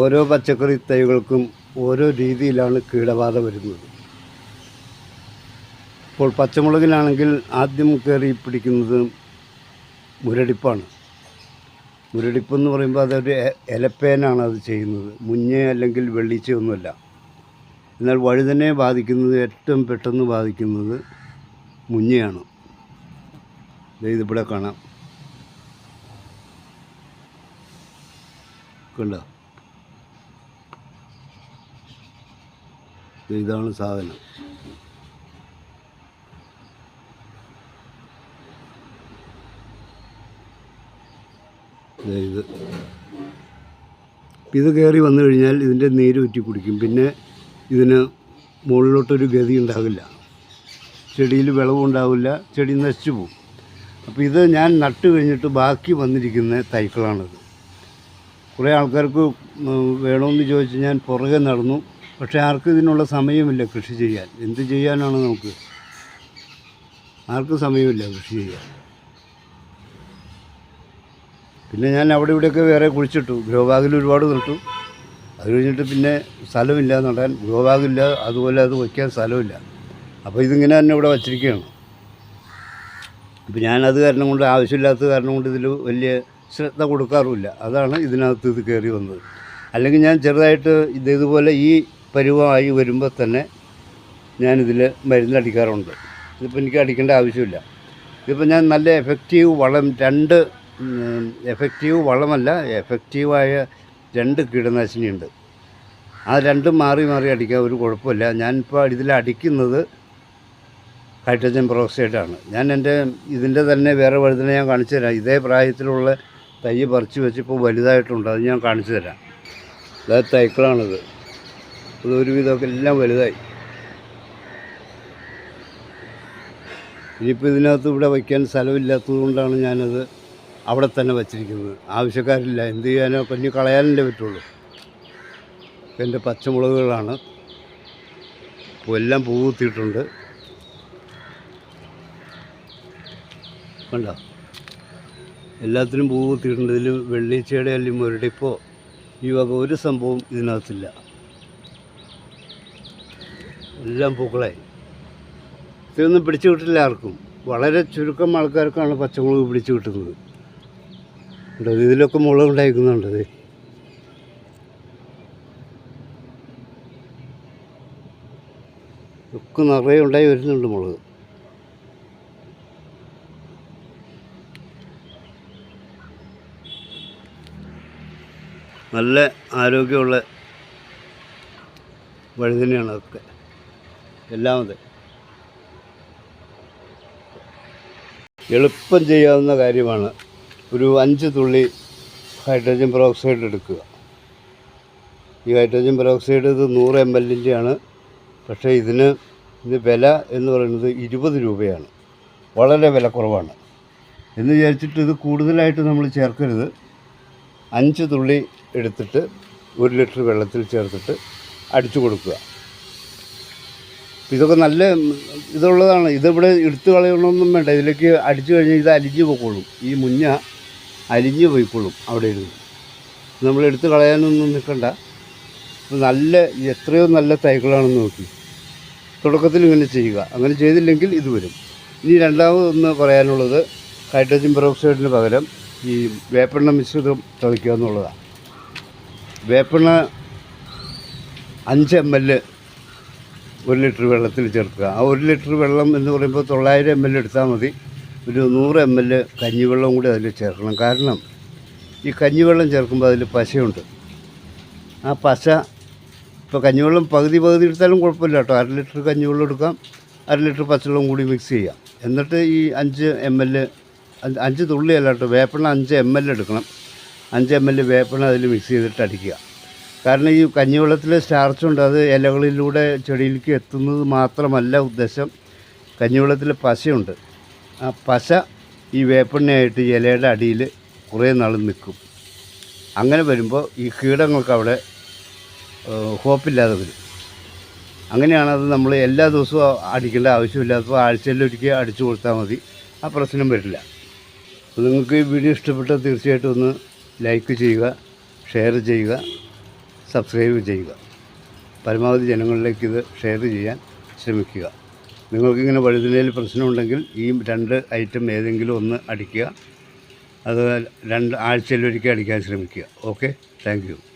ഓരോ പച്ചക്കറി തൈകൾക്കും ഓരോ രീതിയിലാണ് കീടബാധ വരുന്നത്. ഇപ്പോൾ പച്ചമുളകിലാണെങ്കിൽ ആദ്യം കയറി പിടിക്കുന്നത് മുരടിപ്പാണ്. മുരടിപ്പെന്ന് പറയുമ്പോൾ അതൊരു ഇലപ്പേനാണ് അത് ചെയ്യുന്നത്. മുഞ്ഞ അല്ലെങ്കിൽ വെള്ളിച്ചയൊന്നുമല്ല. എന്നാൽ വഴുതനെ ബാധിക്കുന്നത് ഏറ്റവും പെട്ടെന്ന് ബാധിക്കുന്നത് മുഞ്ഞയാണ് ഇതിവിടെ കാണാം. കണ്ടോ? ഇതാണ് സാധനം. ഇത് ഇത് കയറി വന്നു കഴിഞ്ഞാൽ ഇതിന്റെ നീര് ഊറ്റി കുടിക്കും. പിന്നെ ഇതിന് മുകളിലോട്ടൊരു ഗതി ഉണ്ടാകില്ല. ചെടിയിൽ വിളവുണ്ടാവില്ല ചെടി നശിച്ചു പോകും. അപ്പോൾ ഇത് ഞാൻ നട്ട് കഴിഞ്ഞിട്ട് ബാക്കി വന്നിരിക്കുന്ന തൈക്കളാണിത്. കുറേ ആൾക്കാർക്ക് വേണമെന്ന് ചോദിച്ച് ഞാൻ പുറകെ നടന്നു. പക്ഷേ ആർക്കും ഇതിനുള്ള സമയമില്ല കൃഷി ചെയ്യാൻ. എന്ത് ചെയ്യാനാണ് നമുക്ക്? ആർക്കും സമയമില്ല കൃഷി ചെയ്യാൻ. പിന്നെ ഞാൻ അവിടെ ഇവിടെയൊക്കെ വേറെ കുഴിച്ചിട്ടു. ഗ്രോബാഗിൽ ഒരുപാട് നട്ടു. അത് കഴിഞ്ഞിട്ട് പിന്നെ സ്ഥലമില്ല നടാൻ. ഗ്രോബാഗില്ല അതുപോലെ അത് വയ്ക്കാൻ സ്ഥലമില്ല. അപ്പോൾ ഇതിങ്ങനെ തന്നെ ഇവിടെ വച്ചിരിക്കുകയാണ്. അപ്പോൾ ഞാനത് കാരണം കൊണ്ട് ആവശ്യമില്ലാത്ത കാരണം കൊണ്ട് ഇതിൽ വലിയ ശ്രദ്ധ കൊടുക്കാറുമില്ല. അതാണ് ഇതിനകത്ത് ഇത് കയറി വന്നത്. അല്ലെങ്കിൽ ഞാൻ ചെറുതായിട്ട് ഇത് ഇതുപോലെ ഈ പരുവമായി വരുമ്പോൾ തന്നെ ഞാനിതിൽ മരുന്നടിക്കാറുണ്ട്. ഇതിപ്പോൾ എനിക്ക് അടിക്കേണ്ട ആവശ്യമില്ല. ഇതിപ്പോൾ ഞാൻ നല്ല എഫക്റ്റീവ് വളം രണ്ട് എഫക്റ്റീവ് വളമല്ല എഫക്റ്റീവായ രണ്ട് കീടനാശിനിയുണ്ട്. ആ രണ്ടും മാറി മാറി അടിക്കാൻ ഒരു കുഴപ്പമില്ല. ഞാനിപ്പോൾ ഇതിൽ അടിക്കുന്നത് ഹൈഡ്രജൻ പെറോക്സൈഡാണ് ഞാൻ എന്റെ ഇതിന്റെ തന്നെ വേറെ വഴുതന ഞാൻ കാണിച്ചു തരാം. ഇതേ പ്രായത്തിലുള്ള തൈ പറിച്ചു വെച്ചിപ്പോൾ വലുതായിട്ടുണ്ട്. അത് ഞാൻ കാണിച്ചു തരാം. അതായത് തൈക്കളാണിത്. ഇത് ഒരുവിധമൊക്കെ എല്ലാം വലുതായി. ഇനിയിപ്പോൾ ഇതിനകത്ത് ഇവിടെ വയ്ക്കാൻ സ്ഥലമില്ലാത്തത് കൊണ്ടാണ് ഞാനത് അവിടെ തന്നെ വച്ചിരിക്കുന്നത്. ആവശ്യക്കാരില്ല. എന്ത് ചെയ്യാനോ? കൊഞ്ഞ് കളയാനല്ലേ പറ്റുള്ളൂ. എന്റെ പച്ചമുളകുകളാണ്. എല്ലാം പൂ കുത്തിയിട്ടുണ്ട് കണ്ടോ? എല്ലാത്തിനും പൂ കുത്തിയിട്ടുണ്ട് ഇതിൽ വെള്ളിച്ചയുടെ അല്ലെങ്കിൽ മുരടിപ്പോ ഈ വക ഒരു സംഭവം ഇതിനകത്തില്ല. എല്ലാം പൂക്കളായി. ഇതൊന്നും പിടിച്ചു കിട്ടില്ല ആർക്കും. വളരെ ചുരുക്കം ആൾക്കാർക്കാണ് പച്ചമുളക് പിടിച്ചു കിട്ടുന്നത്. ഉണ്ടത് ഇതിലൊക്കെ മുളക് ഉണ്ടായിരിക്കുന്നുണ്ടത് ഒക്കെ നിറയെ ഉണ്ടായി വരുന്നുണ്ട് മുളക്. നല്ല ആരോഗ്യമുള്ള വഴുതനയാണ് അതൊക്കെ. എല്ലാം എളുപ്പം ചെയ്യാവുന്ന കാര്യമാണ് ഒരു അഞ്ച് തുള്ളി ഹൈഡ്രജൻ പെറോക്സൈഡ് എടുക്കുക. ഈ ഹൈഡ്രജൻ പെറോക്സൈഡ് ഇത് നൂറ് എം എല്ലിന്റെയാണ് പക്ഷേ ഇതിന് ഇത് വില എന്ന് പറയുന്നത് ഇരുപത് രൂപയാണ്. വളരെ വില കുറവാണ്. എന്ന് വിചാരിച്ചിട്ട് ഇത് കൂടുതലായിട്ട് നമ്മൾ ചേർക്കരുത്. അഞ്ച് തുള്ളി എടുത്തിട്ട് ഒരു ലിറ്റർ വെള്ളത്തിൽ ചേർത്തിട്ട് അടിച്ചു കൊടുക്കുക. ഇതൊക്കെ നല്ല ഇതുള്ളതാണ്. ഇതിവിടെ എടുത്തു കളയണമെന്നും വേണ്ട. ഇതിലേക്ക് അടിച്ചു കഴിഞ്ഞാൽ ഇത് അലിഞ്ഞു പോയിക്കോളും. ഈ മുഞ്ഞ അലിഞ്ഞു പോയിക്കോളും അവിടെ ഇരുന്ന്. നമ്മൾ എടുത്തു കളയാനൊന്നും നിൽക്കണ്ട. നല്ല എത്രയോ നല്ല തൈകളാണെന്ന് നോക്കി. തുടക്കത്തിൽ ഇങ്ങനെ ചെയ്യുക. അങ്ങനെ ചെയ്തില്ലെങ്കിൽ ഇത് വരും. ഇനി രണ്ടാമതൊന്ന് പറയാനുള്ളത് ഹൈഡ്രോജൻ പെറോക്സൈഡിന് പകരം ഈ വേപ്പെണ്ണ മിശ്രിതം തളിക്കുക എന്നുള്ളതാണ്. വേപ്പെണ്ണ അഞ്ച് എം എൽ ഒരു ലിറ്റർ വെള്ളത്തിൽ ചേർക്കുക. ആ ഒരു ലിറ്റർ വെള്ളം എന്ന് പറയുമ്പോൾ തൊള്ളായിരം എം എൽ എടുത്താൽ മതി. ഒരു നൂറ് എം എൽ കഞ്ഞിവെള്ളം കൂടി അതിൽ ചേർക്കണം. കാരണം ഈ കഞ്ഞിവെള്ളം ചേർക്കുമ്പോൾ അതിൽ പശയുണ്ട്. ആ പശ ഇപ്പോൾ കഞ്ഞിവെള്ളം പകുതി പകുതി എടുത്താലും കുഴപ്പമില്ല കേട്ടോ. അര ലിറ്റർ കഞ്ഞിവെള്ളം എടുക്കാം. അര ലിറ്റർ പച്ചവെള്ളം കൂടി മിക്സ് ചെയ്യാം. എന്നിട്ട് ഈ അഞ്ച് എം എൽ അഞ്ച് തുള്ളിയല്ല കേട്ടോ. വേപ്പെണ്ണ അഞ്ച് എം എൽ എടുക്കണം. അഞ്ച് എം എൽ വേപ്പെണ്ണ അതിൽ മിക്സ് ചെയ്തിട്ട് അടിക്കുക. കാരണം ഈ കഞ്ഞിവെള്ളത്തിലെ സ്റ്റാർച്ചുണ്ട് അത് ഇലകളിലൂടെ ചെടിയിലേക്ക് എത്തുന്നത് മാത്രമല്ല ഉദ്ദേശം. കഞ്ഞിവെള്ളത്തിലെ പശയുണ്ട്. ആ പശ ഈ വേപ്പെണ്ണയായിട്ട് ഇലയുടെ അടിയിൽ കുറേ നാൾ നിൽക്കും. അങ്ങനെ വരുമ്പോൾ ഈ കീടങ്ങൾക്ക് അവിടെ ഹോപ്പില്ലാതെ വരും. അങ്ങനെയാണ് അത് നമ്മൾ എല്ലാ ദിവസവും അടിക്കേണ്ട ആവശ്യമില്ലാത്തപ്പോൾ ആഴ്ചയിലൊരിക്കൽ അടിച്ചു കൊടുത്താൽ മതി. ആ പ്രശ്നം വരില്ല. അപ്പോൾ നിങ്ങൾക്ക് ഈ വീഡിയോ ഇഷ്ടപ്പെട്ടാൽ തീർച്ചയായിട്ടും ഒന്ന് ലൈക്ക് ചെയ്യുക ഷെയർ ചെയ്യുക. സബ്സ്ക്രൈബ് ചെയ്യുക. പരമാവധി ജനങ്ങളിലേക്ക് ഇത് ഷെയർ ചെയ്യാൻ ശ്രമിക്കുക. നിങ്ങൾക്കിങ്ങനെ വഴുതിനയിൽ പ്രശ്നമുണ്ടെങ്കിൽ ഈ രണ്ട് ഐറ്റം ഏതെങ്കിലും ഒന്ന് അടിക്കുക. അത് രണ്ട് ആഴ്ചയിലൊരിക്കൽ അടിക്കാൻ ശ്രമിക്കുക. ഓക്കെ? താങ്ക്